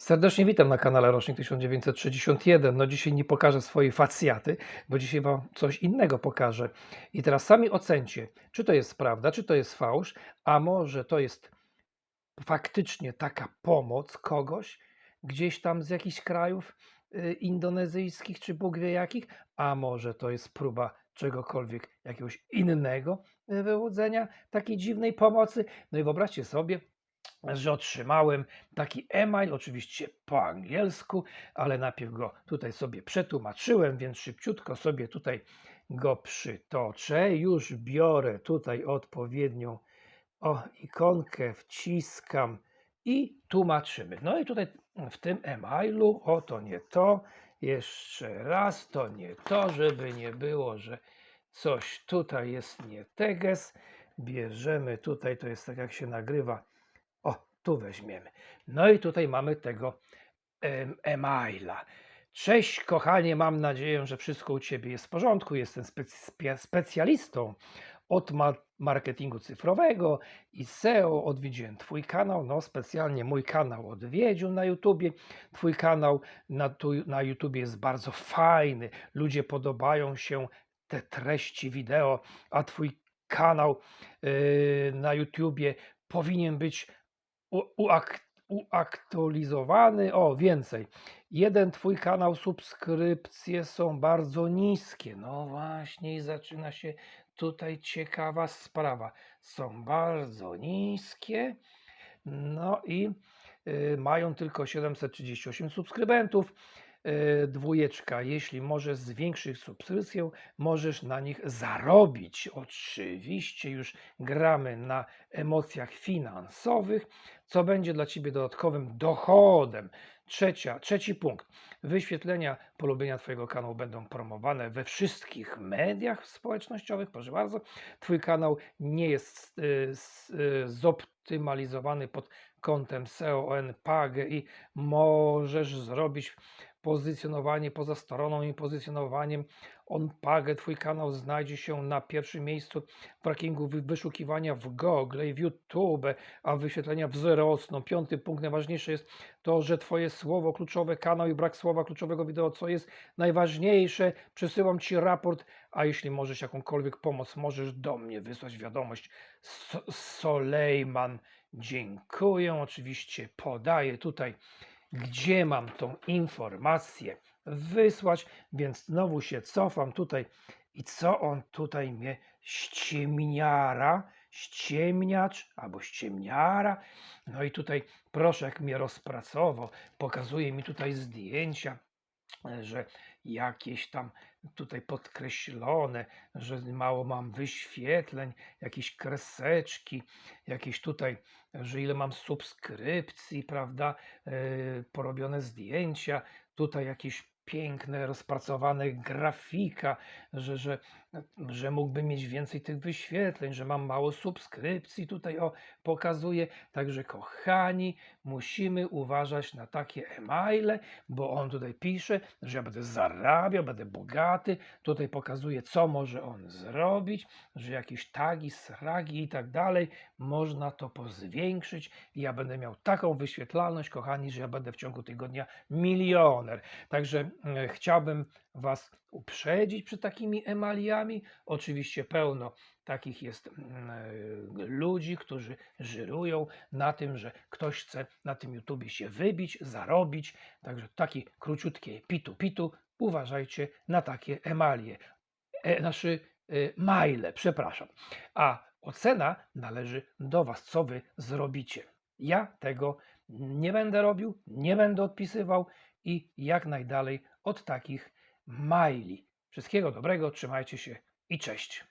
Serdecznie witam na kanale Rocznik 1961. No dzisiaj nie pokażę swojej facjaty, bo dzisiaj Wam coś innego pokażę. I teraz sami ocencie, czy to jest prawda, czy to jest fałsz, a może to jest faktycznie taka pomoc kogoś gdzieś tam z jakichś krajów y, indonezyjskich, czy Bóg wie jakich, a może to jest próba czegokolwiek, jakiegoś innego y, wyłudzenia takiej dziwnej pomocy. No i wyobraźcie sobie, że otrzymałem taki e-mail, oczywiście po angielsku, ale najpierw go tutaj sobie przetłumaczyłem, więc szybciutko sobie tutaj go przytoczę. Już biorę tutaj odpowiednią o, ikonkę, wciskam i tłumaczymy. No i tutaj w tym e-mailu, o to nie to, jeszcze raz to nie to, żeby nie było, że coś tutaj jest nie teges. Bierzemy tutaj, to jest tak jak się nagrywa tu weźmiemy. No i tutaj mamy tego em, e-maila. Cześć kochanie, mam nadzieję, że wszystko u Ciebie jest w porządku. Jestem specy- specjalistą od ma- marketingu cyfrowego i SEO. Odwiedziłem Twój kanał, no specjalnie mój kanał odwiedził na YouTubie. Twój kanał na, tu, na YouTubie jest bardzo fajny. Ludzie podobają się te treści wideo, a Twój kanał yy, na YouTubie powinien być uaktualizowany. O, więcej. Jeden twój kanał, subskrypcje są bardzo niskie. No właśnie, i zaczyna się tutaj ciekawa sprawa. Są bardzo niskie. No i y, mają tylko 738 subskrybentów. Y, dwójeczka, jeśli możesz zwiększyć subskrypcję, możesz na nich zarobić. Oczywiście już gramy na emocjach finansowych, co będzie dla Ciebie dodatkowym dochodem. Trzecia, trzeci punkt. Wyświetlenia, polubienia Twojego kanału będą promowane we wszystkich mediach społecznościowych. Proszę bardzo, Twój kanał nie jest y, y, zoptymalizowany pod kątem SEO, ON, i możesz zrobić pozycjonowanie poza stroną i pozycjonowaniem on pagę, twój kanał znajdzie się na pierwszym miejscu w rankingu wy- wyszukiwania w Google i w YouTube, a wyświetlenia wzrosną. Piąty punkt, najważniejsze jest to, że twoje słowo kluczowe, kanał i brak słowa kluczowego wideo, co jest najważniejsze, przesyłam ci raport, a jeśli możesz jakąkolwiek pomoc, możesz do mnie wysłać wiadomość. So Solejman, dziękuję. Oczywiście podaję tutaj gdzie mam tą informację wysłać, więc znowu się cofam tutaj i co on tutaj mnie ściemniara, ściemniacz albo ściemniara. No i tutaj proszę, jak mnie rozpracował, pokazuje mi tutaj zdjęcia, e, że jakieś tam tutaj podkreślone, że mało mam wyświetleń, jakieś kreseczki, jakieś tutaj, że ile mam subskrypcji, prawda, e, porobione zdjęcia, tutaj jakieś piękne, rozpracowane grafika, że, że, że mógłbym mieć więcej tych wyświetleń, że mam mało subskrypcji, tutaj o, pokazuje. Także kochani, musimy uważać na takie e-maile, bo on tutaj pisze, że ja będę zarabiał, będę bogaty. Tutaj pokazuje, co może on zrobić, że jakieś tagi, sragi i tak dalej, można to pozwiększyć ja będę miał taką wyświetlalność, kochani, że ja będę w ciągu tygodnia milioner. Także chciałbym Was uprzedzić przed takimi emaliami. Oczywiście pełno takich jest mm, e, ludzi, którzy żyrują na tym, że ktoś chce na tym YouTubie się wybić, zarobić. Także takie króciutkie pitu-pitu. Uważajcie na takie emalie. E, naszy e, maile, przepraszam. A ocena należy do Was, co Wy zrobicie. Ja tego nie będę robił, nie będę odpisywał i jak najdalej od takich maili. Wszystkiego dobrego, trzymajcie się i cześć.